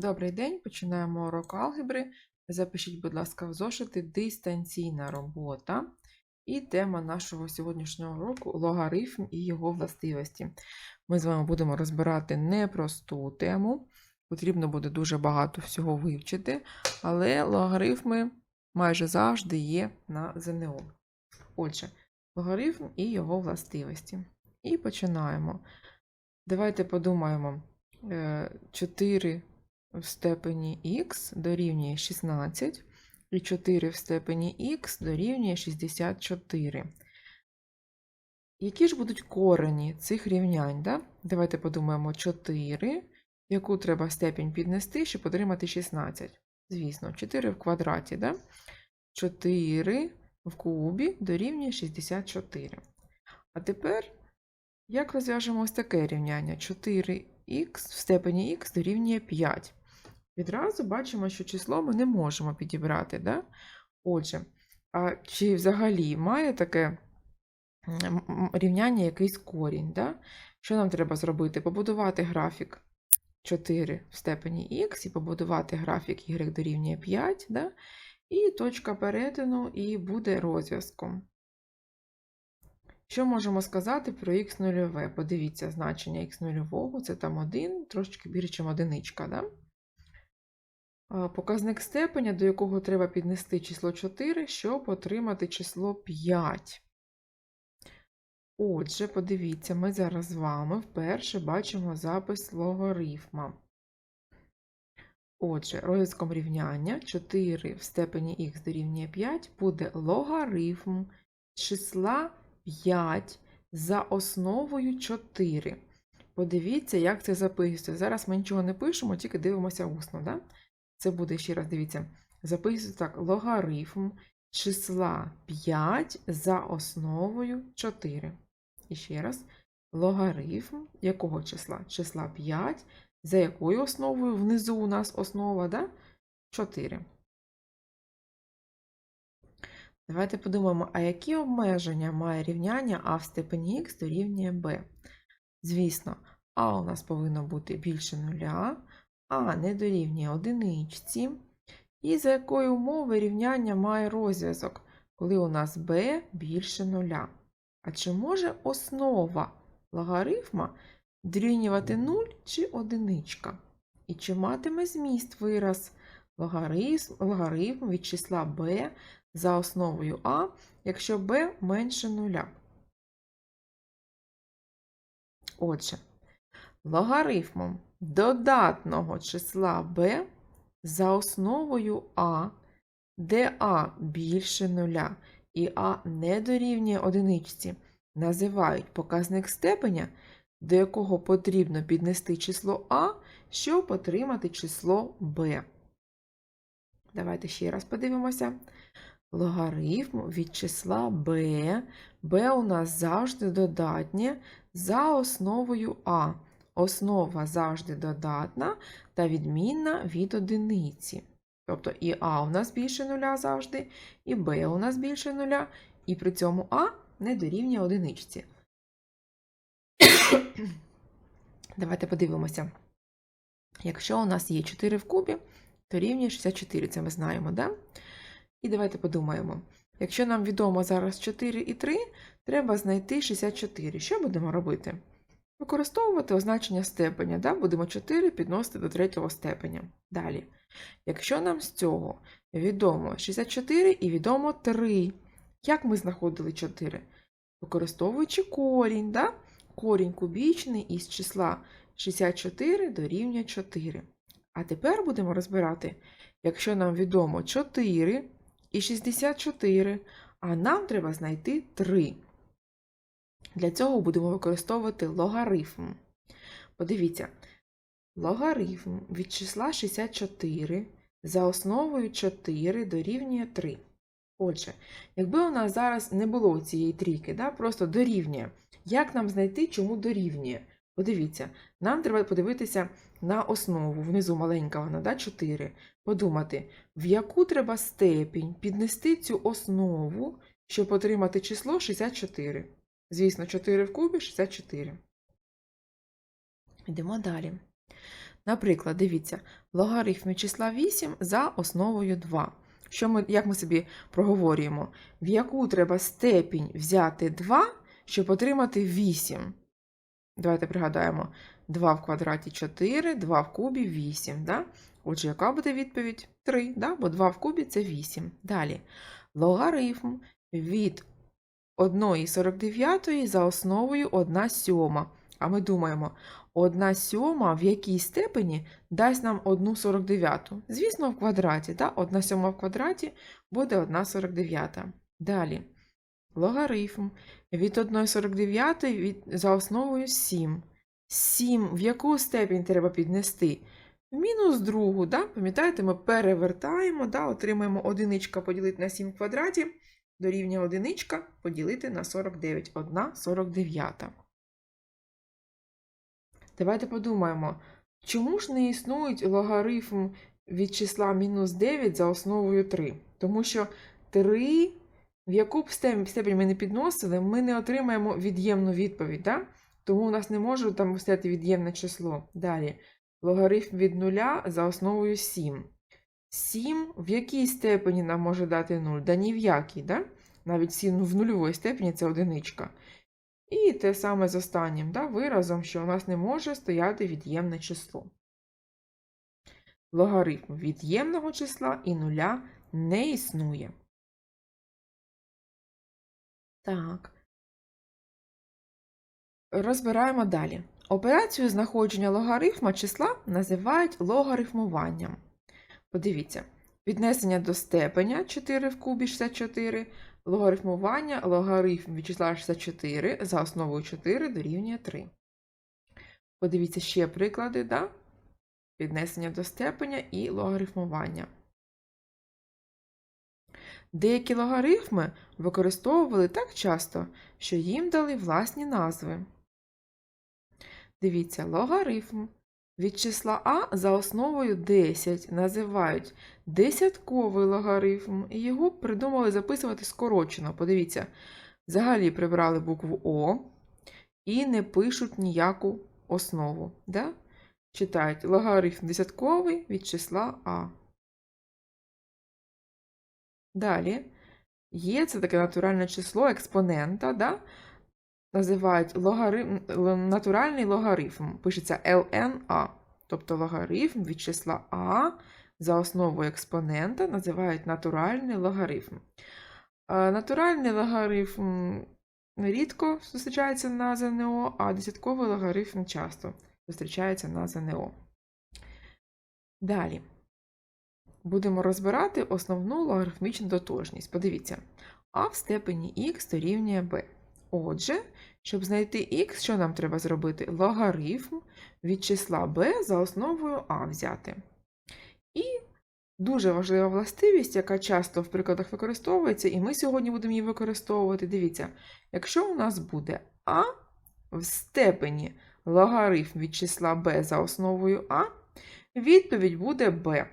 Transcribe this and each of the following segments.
Добрий день, починаємо урок алгебри. Запишіть, будь ласка, в зошити дистанційна робота. І тема нашого сьогоднішнього уроку логарифм і його властивості. Ми з вами будемо розбирати непросту тему. Потрібно буде дуже багато всього вивчити, але логарифми майже завжди є на ЗНО. Отже, логарифм і його властивості. І починаємо. Давайте подумаємо. Е, 4 в степені х дорівнює 16, і 4 в степені х дорівнює 64. Які ж будуть корені цих рівнянь? Да? Давайте подумаємо 4, яку треба степінь піднести, щоб отримати 16. Звісно, 4 в квадраті. Да? 4 в кубі дорівнює 64. А тепер, як розв'яжемо ось таке рівняння? 4х в степені х дорівнює 5. Відразу бачимо, що число ми не можемо підібрати. Да? Отже, а чи взагалі має таке рівняння якийсь корінь? Да? Що нам треба зробити? Побудувати графік 4 в степені х і побудувати графік y дорівнює 5, да? і точка перетину і буде розв'язком. Що можемо сказати про х нульове? Подивіться значення х нульового, це там 1, трошечки більше, ніж одиничка. Показник степеня, до якого треба піднести число 4, щоб отримати число 5. Отже, подивіться, ми зараз з вами вперше бачимо запис логарифма. Отже, розв'язком рівняння 4 в степені х дорівнює 5 буде логарифм числа 5 за основою 4. Подивіться, як це записується. Зараз ми нічого не пишемо, тільки дивимося усно. Да? Це буде ще раз, дивіться, записується так: логарифм числа 5 за основою 4. І ще раз, логарифм якого числа? Числа 5, за якою основою? Внизу у нас основа, да? 4. Давайте подумаємо, а які обмеження має рівняння а в степені х дорівнює b? Звісно, а у нас повинно бути більше нуля, а не дорівнює одиничці. І за якої умови рівняння має розв'язок, коли у нас b більше нуля. А чи може основа логарифма дорівнювати 0 чи одиничка? І чи матиме зміст вираз логарифм, логарифм від числа b за основою а, якщо b менше нуля? Отже, логарифмом додатного числа b за основою а, де а більше нуля і а не дорівнює одиничці, називають показник степеня, до якого потрібно піднести число а, щоб отримати число b. Давайте ще раз подивимося. Логарифм від числа b. b у нас завжди додатнє за основою а. Основа завжди додатна та відмінна від одиниці. Тобто і а у нас більше нуля завжди, і b у нас більше нуля, і при цьому а не дорівнює одиничці. Давайте подивимося. Якщо у нас є 4 в кубі, то рівнює 64, це ми знаємо, да? І давайте подумаємо. Якщо нам відомо зараз 4 і 3, треба знайти 64. Що будемо робити? Використовувати означення степеня, да? будемо 4 підносити до третього степеня. Далі. Якщо нам з цього відомо 64 і відомо 3, як ми знаходили 4? Використовуючи корінь, да? корінь кубічний із числа 64 дорівнює 4. А тепер будемо розбирати, якщо нам відомо 4 і 64, а нам треба знайти 3. Для цього будемо використовувати логарифм. Подивіться, логарифм від числа 64 за основою 4 дорівнює 3. Отже, якби у нас зараз не було цієї трійки, да, просто дорівнює, як нам знайти, чому дорівнює? Подивіться, нам треба подивитися на основу, внизу маленька вона, да, 4. Подумати, в яку треба степінь піднести цю основу, щоб отримати число 64. Звісно, 4 в кубі 64. Йдемо далі. Наприклад, дивіться, логарифм числа 8 за основою 2. Що ми, як ми собі проговорюємо? В яку треба степінь взяти 2, щоб отримати 8? Давайте пригадаємо. 2 в квадраті 4, 2 в кубі 8. Да? Отже, яка буде відповідь? 3, да? бо 2 в кубі це 8. Далі. Логарифм від 1,49 за основою 1 сьома. А ми думаємо, 1 сьома в якій степені дасть нам 1,49? Звісно, в квадраті. Да? 1 сьома в квадраті буде 1,49. Далі. Логарифм від 1,49 від, за основою 7. 7 в яку степінь треба піднести? В мінус другу, да? пам'ятаєте, ми перевертаємо, да? отримаємо одиничка поділити на 7 в квадраті, дорівнює одиничка поділити на 49. 1 49. Давайте подумаємо, чому ж не існують логарифм від числа мінус 9 за основою 3? Тому що 3, в яку б степень ми не підносили, ми не отримаємо від'ємну відповідь. Да? Тому у нас не може там стояти від'ємне число. Далі. Логарифм від 0 за основою 7. 7 в якій степені нам може дати 0? Да ні в якій, да? Навіть 7 в нульовій степені це одиничка. І те саме з останнім да, виразом, що у нас не може стояти від'ємне число. Логарифм від'ємного числа і нуля не існує. Так. Розбираємо далі. Операцію знаходження логарифма числа називають логарифмуванням. Подивіться, віднесення до степеня 4 в кубі 64, логарифмування логарифм від числа 64 за основою 4 дорівнює 3. Подивіться ще приклади, да? Піднесення до степеня і логарифмування. Деякі логарифми використовували так часто, що їм дали власні назви. Дивіться, логарифм від числа А за основою 10 називають десятковий логарифм, і його придумали записувати скорочено. Подивіться, взагалі прибрали букву О і не пишуть ніяку основу. Да? Читають логарифм десятковий від числа А. Далі є це таке натуральне число експонента. Да? Називають логарифм, натуральний логарифм. Пишеться LNA, тобто логарифм від числа А за основою експонента називають натуральний логарифм. Натуральний логарифм рідко зустрічається на ЗНО, а десятковий логарифм часто зустрічається на ЗНО. Далі будемо розбирати основну логарифмічну дотожність. Подивіться, А в степені х дорівнює b. Отже, щоб знайти х, що нам треба зробити? Логарифм від числа b за основою а взяти. І дуже важлива властивість, яка часто в прикладах використовується, і ми сьогодні будемо її використовувати. Дивіться, якщо у нас буде а в степені логарифм від числа b за основою а, відповідь буде b.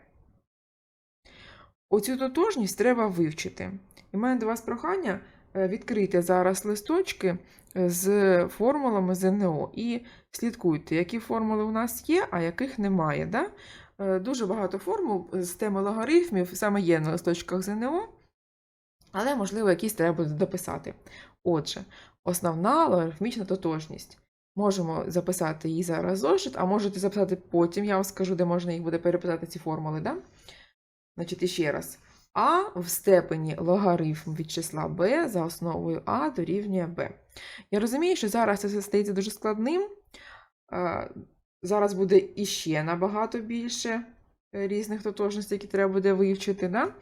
Оцю тотожність треба вивчити. І в мене до вас прохання. Е, відкрийте зараз листочки е, з формулами ЗНО і слідкуйте, які формули у нас є, а яких немає. Да? Е, дуже багато формул з теми логарифмів саме є на листочках ЗНО, але, можливо, якісь треба буде дописати. Отже, основна логарифмічна тотожність. Можемо записати її зараз зошит, а можете записати потім, я вам скажу, де можна їх буде переписати ці формули. Да? Значить, ще раз а в степені логарифм від числа b за основою а дорівнює b. Я розумію, що зараз це стається дуже складним. Зараз буде іще набагато більше різних тотожностей, які треба буде вивчити. Да?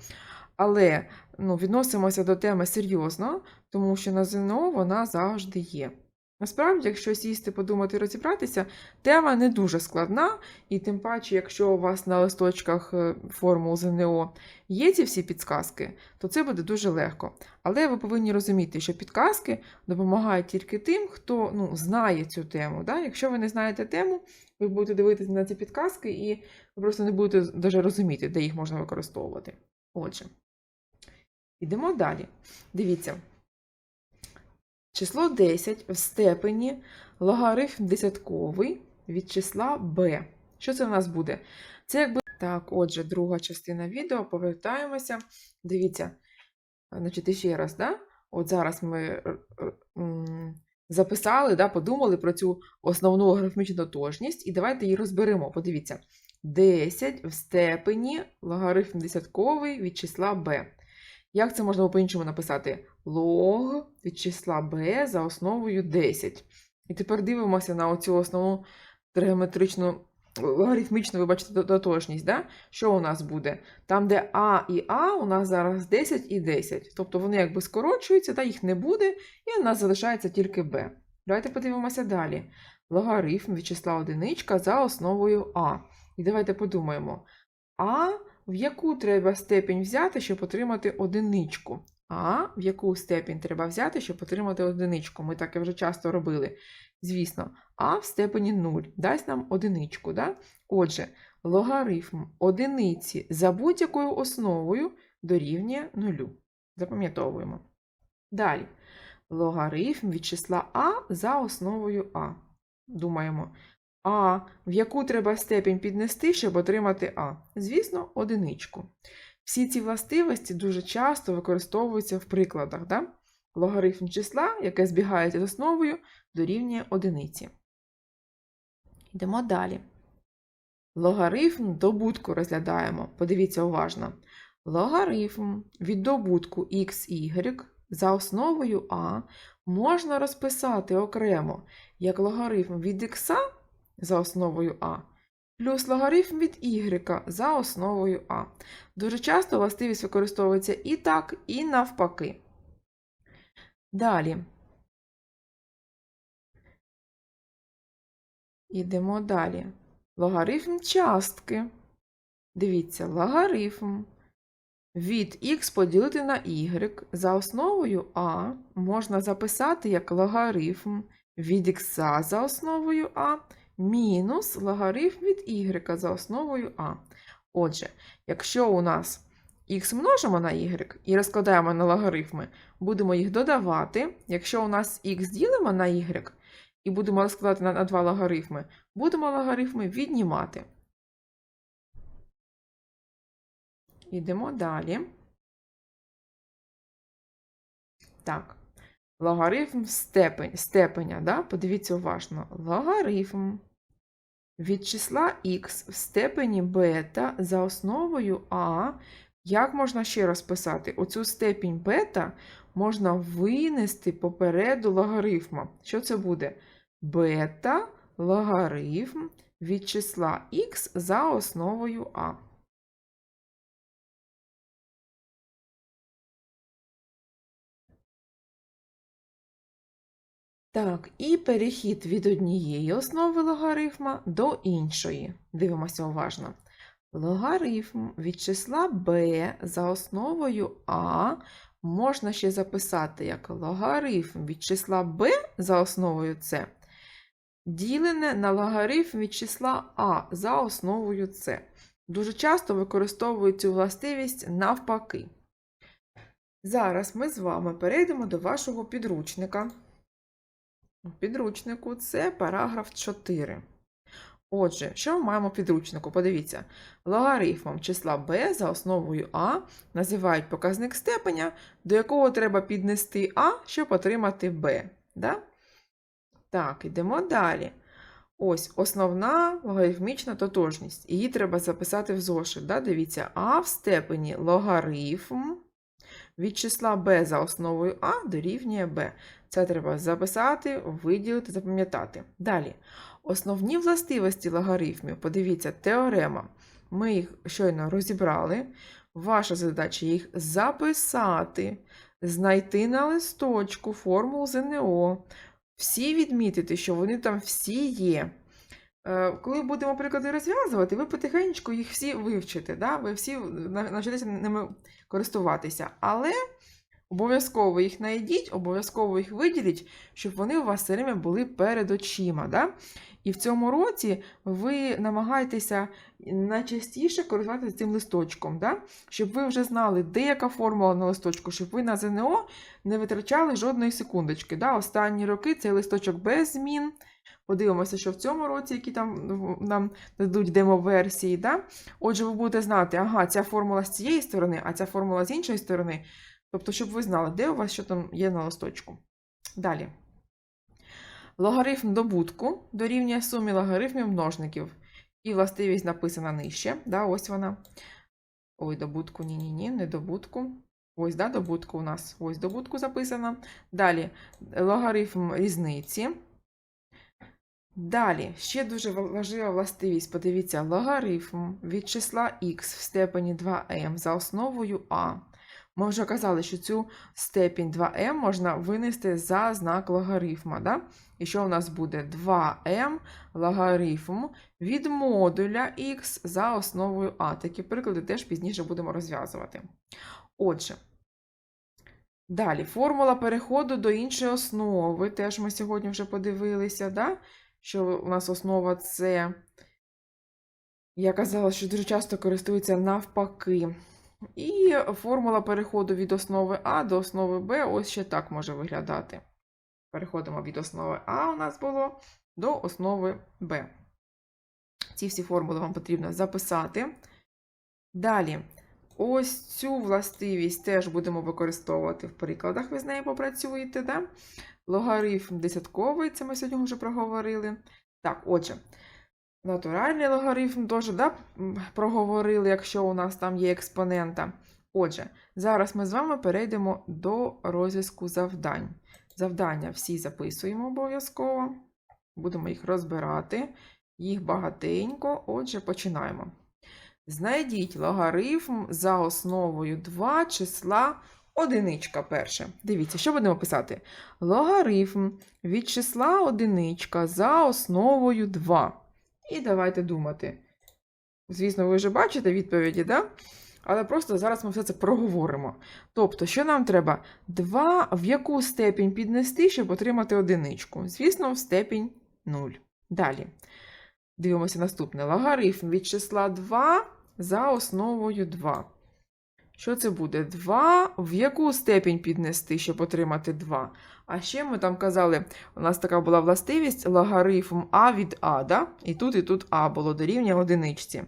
Але ну, відносимося до теми серйозно, тому що на ЗНО вона завжди є. Насправді, якщо сісти, подумати, розібратися, тема не дуже складна, і тим паче, якщо у вас на листочках е, формул ЗНО є ці всі підказки, то це буде дуже легко. Але ви повинні розуміти, що підказки допомагають тільки тим, хто ну, знає цю тему. Да? Якщо ви не знаєте тему, ви будете дивитися на ці підказки, і ви просто не будете навіть розуміти, де їх можна використовувати. Отже, йдемо далі. Дивіться. Число 10 в степені логарифм десятковий від числа b Що це в нас буде? Це якби. Так, отже, друга частина відео. Повертаємося. Дивіться, значить, ще раз, да? От зараз ми е, е, записали, да, подумали про цю основну логарифмічну тотожність, і давайте її розберемо. Подивіться. 10 в степені логарифм десятковий від числа b. Як це можна по-іншому написати? Лог від числа b за основою 10. І тепер дивимося на оцю основну тригометричну, логарифмічну, вибачте, то- тотожність. Да? Що у нас буде? Там, де А і А, у нас зараз 10 і 10. Тобто вони якби скорочуються, та їх не буде, і у нас залишається тільки b. Давайте подивимося далі. Логарифм від числа одиничка за основою А. І давайте подумаємо. А в яку треба степінь взяти, щоб отримати одиничку? А в яку степінь треба взяти, щоб отримати одиничку? Ми таке вже часто робили. Звісно, А в степені 0 дасть нам одиничку. Да? Отже, логарифм одиниці за будь-якою основою дорівнює нулю. Запам'ятовуємо. Далі. Логарифм від числа А за основою А. Думаємо. А в яку треба степінь піднести, щоб отримати А? Звісно, одиничку. Всі ці властивості дуже часто використовуються в прикладах. Да? Логарифм числа, яке збігається з основою, дорівнює одиниці. Йдемо далі. Логарифм добутку розглядаємо. Подивіться уважно. Логарифм від добутку xy за основою А можна розписати окремо як логарифм від х за основою А, плюс логарифм від y за основою А. Дуже часто властивість використовується і так, і навпаки. Далі. Йдемо далі. Логарифм частки. Дивіться, логарифм від х поділити на y за основою А можна записати як логарифм від х за основою А мінус логарифм від y за основою А. Отже, якщо у нас х множимо на y і розкладаємо на логарифми, будемо їх додавати. Якщо у нас х ділимо на y і будемо розкладати на, два логарифми, будемо логарифми віднімати. Йдемо далі. Так. Логарифм степень, степеня, да? подивіться уважно. Логарифм від числа х в степені бета за основою а. Як можна ще розписати? Оцю степінь бета можна винести попереду логарифма. Що це буде? Бета логарифм від числа х за основою а. Так, і перехід від однієї основи логарифма до іншої. Дивимося уважно. Логарифм від числа b за основою а можна ще записати як логарифм від числа b за основою c, ділене на логарифм від числа а за основою c. Дуже часто використовують цю властивість навпаки. Зараз ми з вами перейдемо до вашого підручника. У підручнику це параграф 4. Отже, що ми маємо в підручнику? Подивіться, логарифмом числа b за основою а називають показник степеня, до якого треба піднести а, щоб отримати b. Да? Так, йдемо далі. Ось основна логарифмічна тотожність. Її треба записати в зошит. Да? Дивіться, а в степені логарифм від числа b за основою а дорівнює b. Це треба записати, виділити, запам'ятати. Далі. Основні властивості логарифмів. Подивіться, теорема. Ми їх щойно розібрали. Ваша задача їх записати, знайти на листочку формулу ЗНО, всі відмітити, що вони там всі є. Е, Коли будемо приклади розв'язувати, ви потихеньку їх всі вивчите. Да? Ви всі на- навчитеся ними користуватися. Але обов'язково їх знайдіть, обов'язково їх виділіть, щоб вони у вас все время були перед очима. Да? І в цьому році ви намагаєтеся найчастіше користуватися цим листочком, да? щоб ви вже знали, де яка формула на листочку, щоб ви на ЗНО не витрачали жодної секундочки. Да? Останні роки цей листочок без змін. Подивимося, що в цьому році, які там нам дадуть демо-версії. Да? Отже, ви будете знати, ага, ця формула з цієї сторони, а ця формула з іншої сторони. Тобто, щоб ви знали, де у вас що там є на листочку. Далі. Логарифм добутку дорівнює сумі логарифмів множників. І властивість написана нижче. Да, ось вона. Ой, добутку, ні-ні-ні, не добутку. Ось, да, добутку у нас. Ось добутку записано. Далі логарифм різниці. Далі, ще дуже важлива властивість. Подивіться, логарифм від числа х в степені 2m за основою а. Ми вже казали, що цю степінь 2m можна винести за знак логарифма. Да? І що у нас буде 2m логарифм від модуля х за основою а. Такі приклади теж пізніше будемо розв'язувати. Отже, далі формула переходу до іншої основи. Теж ми сьогодні вже подивилися, да? що у нас основа це, я казала, що дуже часто користується навпаки. І формула переходу від основи А до основи Б ось ще так може виглядати. Переходимо від основи А у нас було до основи Б. Ці всі формули вам потрібно записати. Далі, ось цю властивість теж будемо використовувати в прикладах, ви з нею попрацюєте. Да? Логарифм десятковий, це ми сьогодні вже проговорили. Так, отже, натуральний логарифм теж да, проговорили, якщо у нас там є експонента. Отже, зараз ми з вами перейдемо до розв'язку завдань. Завдання всі записуємо обов'язково. Будемо їх розбирати. Їх багатенько. Отже, починаємо. Знайдіть логарифм за основою 2 числа одиничка перше. Дивіться, що будемо писати? Логарифм від числа одиничка за основою 2. І давайте думати. Звісно, ви вже бачите відповіді, да? Але просто зараз ми все це проговоримо. Тобто, що нам треба? 2 в яку степінь піднести, щоб отримати одиничку? Звісно, в степінь 0. Далі. Дивимося наступне. Логарифм від числа 2 за основою 2. Що це буде? 2 в яку степінь піднести, щоб отримати 2? А ще ми там казали, у нас така була властивість логарифм А від А, да? і тут, і тут А було дорівнює одиничці.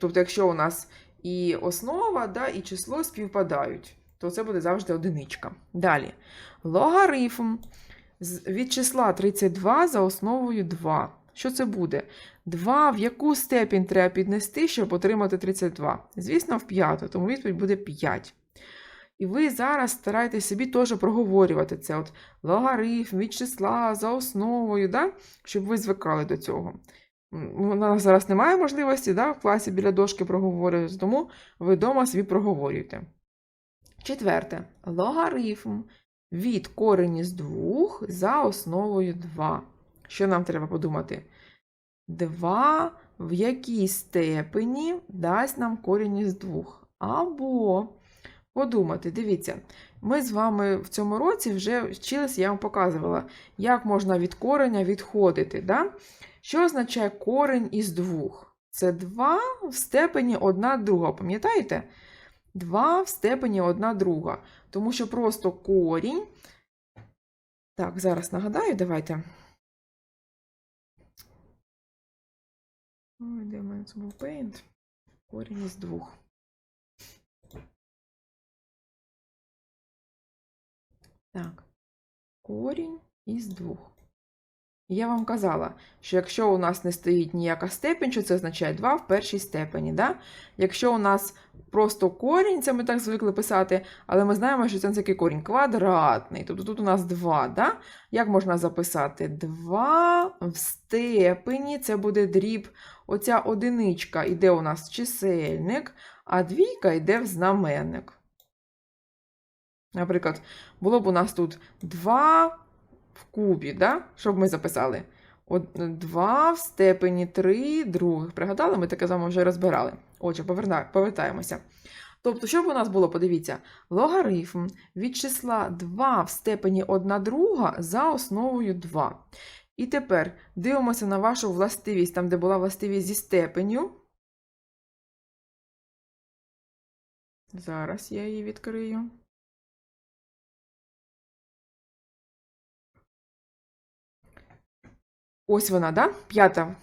Тобто, якщо у нас і основа, да, і число співпадають, то це буде завжди одиничка. Далі. Логарифм від числа 32 за основою 2. Що це буде? 2 в яку степінь треба піднести, щоб отримати 32? Звісно, в п'яту, тому відповідь буде 5. І ви зараз старайтесь собі теж проговорювати це. От логарифм від числа за основою, да? щоб ви звикали до цього. У нас зараз немає можливості да, в класі біля дошки проговорювати, тому ви вдома собі проговорюєте. Четверте. Логарифм від корені з 2 за основою 2. Що нам треба подумати? 2 в якій степені дасть нам корінь із 2. Або подумати, дивіться, ми з вами в цьому році вже вчилися, я вам показувала, як можна від кореня відходити. Да? Що означає корень із 2? Це 2 в степені 1 друга, пам'ятаєте? 2 в степені 1 друга. Тому що просто корінь. Так, зараз нагадаю, давайте. Ой, де в мене це був Paint? Корінь із двох. Так. Корінь із двох. Я вам казала, що якщо у нас не стоїть ніяка степень, що це означає 2 в першій степені. Да? Якщо у нас просто корінь, це ми так звикли писати, але ми знаємо, що це такий корінь квадратний. Тобто тут у нас 2. Да? Як можна записати? 2 в степені це буде дріб. Оця одиничка йде у нас в чисельник, а двійка йде в знаменник. Наприклад, було б у нас тут 2 в кубі, да? що б ми записали? 2 в степені 3 других. Пригадали, ми таке з вами вже розбирали. Отже, повертаємося. Тобто, що б у нас було, подивіться, логарифм від числа 2 в степені 1 друга за основою 2. І тепер дивимося на вашу властивість, там, де була властивість зі степеню. Зараз я її відкрию. Ось вона, да? П'ята.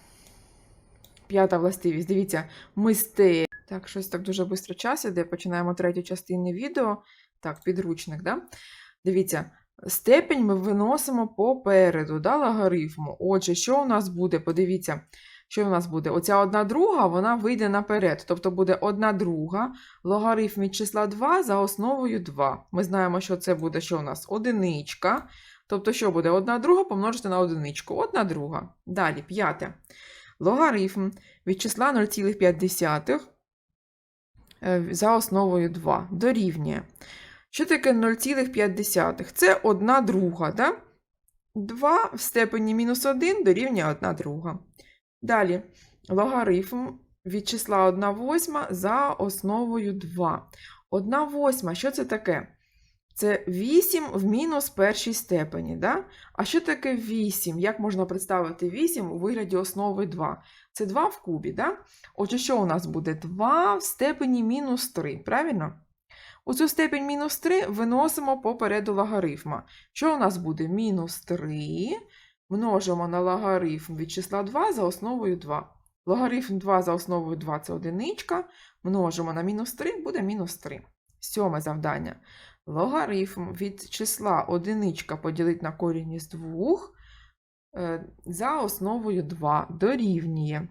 П'ята властивість. Дивіться, ми сте. Так, щось так дуже швидко час іде. Починаємо третю частину відео. Так, підручник, да? Дивіться, степень ми виносимо попереду, да, логарифму. Отже, що у нас буде? Подивіться, що у нас буде? Оця одна друга, вона вийде наперед. Тобто буде одна друга, логарифм від числа 2 за основою 2. Ми знаємо, що це буде, що у нас? Одиничка. Тобто, що буде? Одна друга помножити на одиничку. Одна друга. Далі, п'яте. Логарифм від числа 0,5 е, за основою 2 дорівнює. Що таке 0,5? Це 1 друга, да? 2 в степені мінус 1 дорівнює 1 друга. Далі логарифм від числа 1 восьма за основою 2. 1 восьма, що це таке? Це 8 в мінус першій степені. Да? А що таке 8? Як можна представити 8 у вигляді основи 2? Це 2 в кубі, да? Отже, що у нас буде? 2 в степені мінус 3, правильно? У цю степень мінус 3 виносимо попереду логарифма. Що у нас буде? Мінус 3 множимо на логарифм від числа 2 за основою 2. Логарифм 2 за основою 2 це одиничка. Множимо на мінус 3 буде мінус 3. Сьоме завдання. Логарифм від числа одиничка поділити на корінь із 2 е, за основою 2 дорівнює.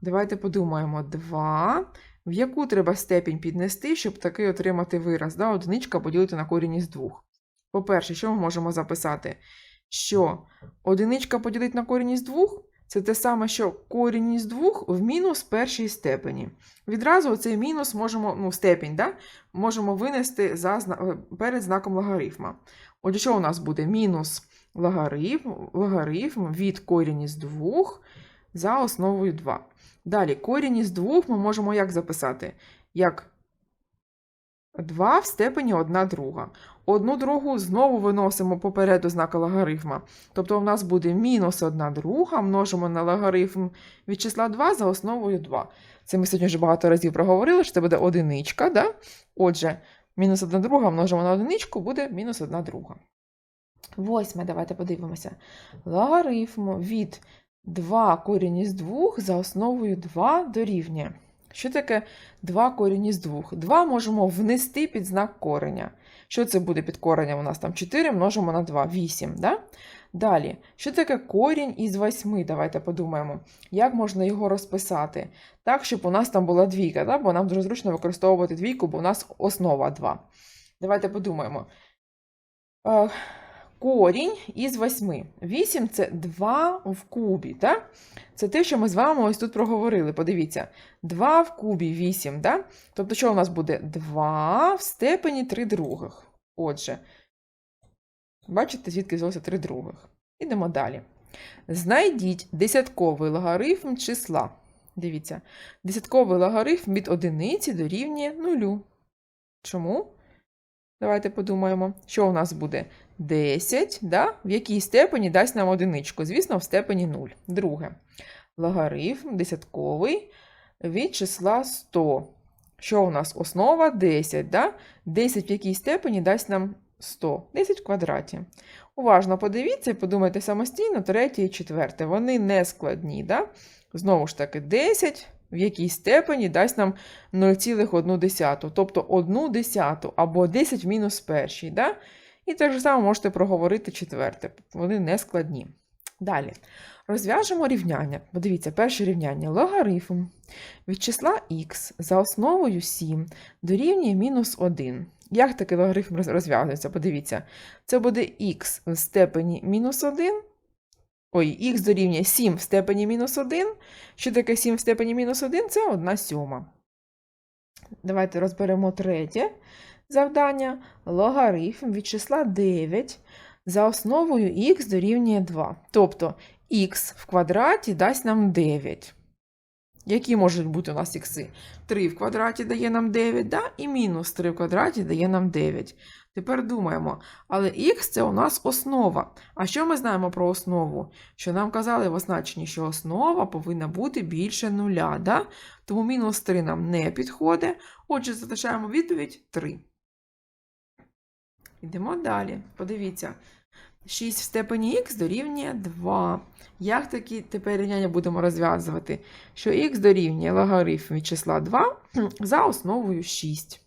Давайте подумаємо, 2. В яку треба степінь піднести, щоб таки отримати вираз? Да? Одиничка поділити на корінь із 2. По-перше, що ми можемо записати? Що одиничка поділити на корінь із 2 це те саме, що корінь із 2 в мінус першій степені. Відразу цей мінус можемо, ну, степінь, да? можемо винести за, перед знаком логарифма. Отже, що у нас буде? Мінус логарифм, логарифм від корінь із 2 за основою 2. Далі, корінь із 2 ми можемо як записати? Як 2 в степені 1 друга. Одну другу знову виносимо попереду знака логарифма. Тобто у нас буде мінус 1 друга, множимо на логарифм від числа 2 за основою 2. Це ми сьогодні вже багато разів проговорили, що це буде одиничка. Да? Отже, мінус 1 друга множимо на одиничку, буде мінус 1 друга. Восьме, давайте подивимося. Логарифм від 2 корінь із 2 за основою 2 дорівнює. Що таке 2 корінь із 2? 2 можемо внести під знак кореня. Що це буде під коренем? У нас там 4 множимо на 2, 8. Да? Далі, що таке корінь із 8? Давайте подумаємо, як можна його розписати так, щоб у нас там була двійка, да? бо нам дуже зручно використовувати двійку, бо у нас основа 2. Давайте подумаємо. Корінь із 8. 8 це 2 в кубі. Так? Це те, що ми з вами ось тут проговорили. Подивіться, 2 в кубі 8. Да? Тобто, що у нас буде? 2 в степені 3 других. Отже, бачите, звідки взялося 3 других. Ідемо далі. Знайдіть десятковий логарифм числа. Дивіться, десятковий логарифм від одиниці дорівнює нулю. Чому? Давайте подумаємо, що у нас буде 10, да? в якій степені дасть нам одиничку. Звісно, в степені 0. Друге. Логарифм десятковий від числа 100. Що у нас? Основа 10. Да? 10 в якій степені дасть нам 100. 10 в квадраті. Уважно подивіться і подумайте самостійно, третє і четверте. Вони не складні. Да? Знову ж таки, 10 в якій степені дасть нам 0,1, тобто 1 десяту або 10 в мінус першій. Да? І так же само можете проговорити четверте. Вони не складні. Далі. Розв'яжемо рівняння. Подивіться, перше рівняння. Логарифм від числа х за основою 7 дорівнює мінус 1. Як такий логарифм розв'язується? Подивіться. Це буде х в степені мінус 1. Ой, х дорівнює 7 в степені мінус 1. Що таке 7 в степені мінус 1? Це 1 сьома. Давайте розберемо третє завдання. Логарифм від числа 9 за основою х дорівнює 2. Тобто х в квадраті дасть нам 9. Які можуть бути у нас ікси? 3 в квадраті дає нам 9, да? і мінус 3 в квадраті дає нам 9. Тепер думаємо, але х це у нас основа. А що ми знаємо про основу? Що нам казали в означенні, що основа повинна бути більше нуля. Да? Тому мінус 3 нам не підходить. Отже, залишаємо відповідь 3. Йдемо далі. Подивіться. 6 в степені х дорівнює 2. Як такі тепер рівняння будемо розв'язувати? Що х дорівнює логарифм від числа 2 за основою 6.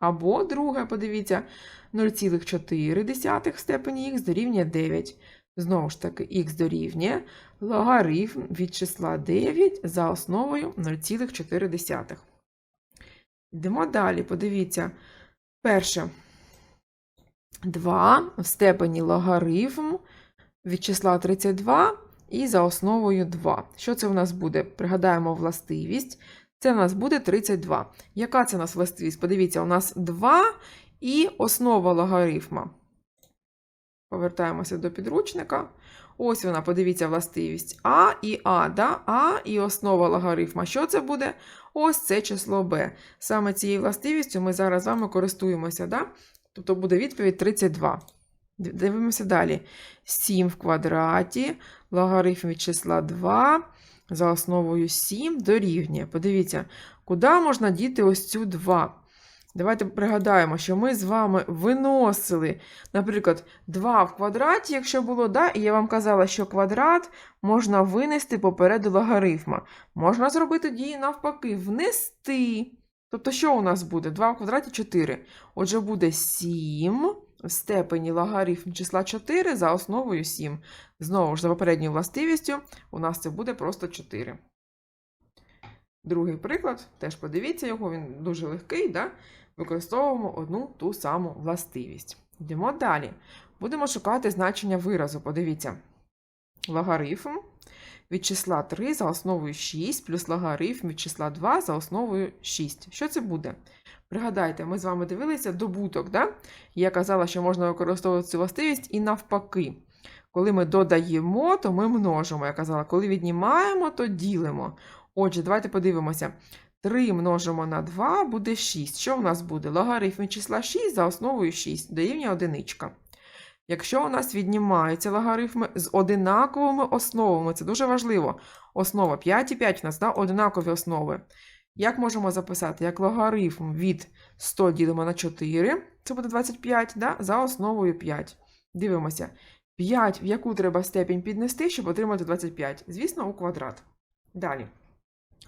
Або друге, подивіться, 0,4 в степені х дорівнює 9. Знову ж таки, х дорівнює логарифм від числа 9 за основою 0,4. Йдемо далі, подивіться. Перше. 2 в степені логарифм від числа 32 і за основою 2. Що це у нас буде? Пригадаємо властивість. Це у нас буде 32. Яка це у нас властивість? Подивіться, у нас 2 і основа логарифма. Повертаємося до підручника. Ось вона, подивіться, властивість А і А, да? А і основа логарифма. Що це буде? Ось це число b. Саме цією властивістю ми зараз з вами користуємося. Да? Тобто буде відповідь 32. Дивимося далі. 7 в квадраті, логарифм від числа 2 за основою 7 дорівнює. Подивіться, куди можна діти ось цю 2? Давайте пригадаємо, що ми з вами виносили, наприклад, 2 в квадраті, якщо було, да, і я вам казала, що квадрат можна винести попереду логарифма. Можна зробити дії навпаки, внести. Тобто, що у нас буде? 2 в квадраті 4. Отже, буде 7 в степені логарифм числа 4 за основою 7. Знову ж за попередньою властивістю, у нас це буде просто 4. Другий приклад, теж подивіться його, він дуже легкий, да? використовуємо одну ту саму властивість. Йдемо далі. Будемо шукати значення виразу. Подивіться. Логарифм від числа 3 за основою 6 плюс логарифм від числа 2 за основою 6. Що це буде? Пригадайте, ми з вами дивилися добуток. Да? Я казала, що можна використовувати цю властивість і навпаки. Коли ми додаємо, то ми множимо. Я казала, коли віднімаємо, то ділимо. Отже, давайте подивимося. 3 множимо на 2 буде 6. Що в нас буде? Логарифм числа 6 за основою 6 дорівнює одиничка. Якщо у нас віднімаються логарифми з одинаковими основами, це дуже важливо. Основа 5 і 5 у нас да, одинакові основи. Як можемо записати? Як логарифм від 100 ділимо на 4, це буде 25, да, за основою 5. Дивимося. 5 в яку треба степінь піднести, щоб отримати 25? Звісно, у квадрат. Далі.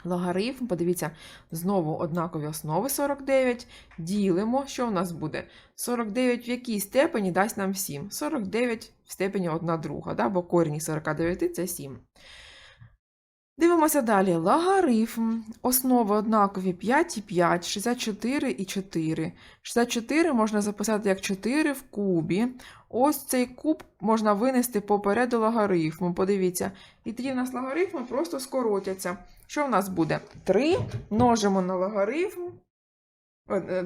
Логарифм, подивіться, знову однакові основи 49. Ділимо, що у нас буде? 49 в якій степені дасть нам 7? 49 в степені 1 друга, да? бо корінь 49 це 7. Дивимося далі. Логарифм. Основи однакові 5 і 5, 64 і 4. 64 можна записати як 4 в кубі. Ось цей куб можна винести попереду логарифму. Подивіться. І тоді в нас логарифми просто скоротяться. Що в нас буде? 3 множимо на логарифм.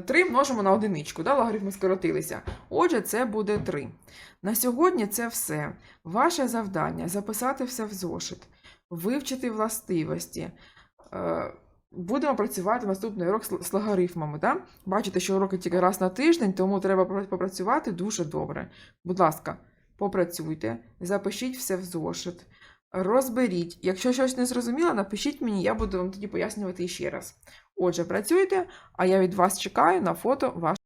3 множимо на одиничку, да? логарифми скоротилися. Отже, це буде 3. На сьогодні це все. Ваше завдання записати все в зошит, вивчити властивості. Е, Будемо працювати наступний урок з логарифмами. Да? Бачите, що уроки тільки раз на тиждень, тому треба попрацювати дуже добре. Будь ласка, попрацюйте, запишіть все в зошит, розберіть. Якщо щось не зрозуміло, напишіть мені, я буду вам тоді пояснювати іще раз. Отже, працюйте, а я від вас чекаю на фото.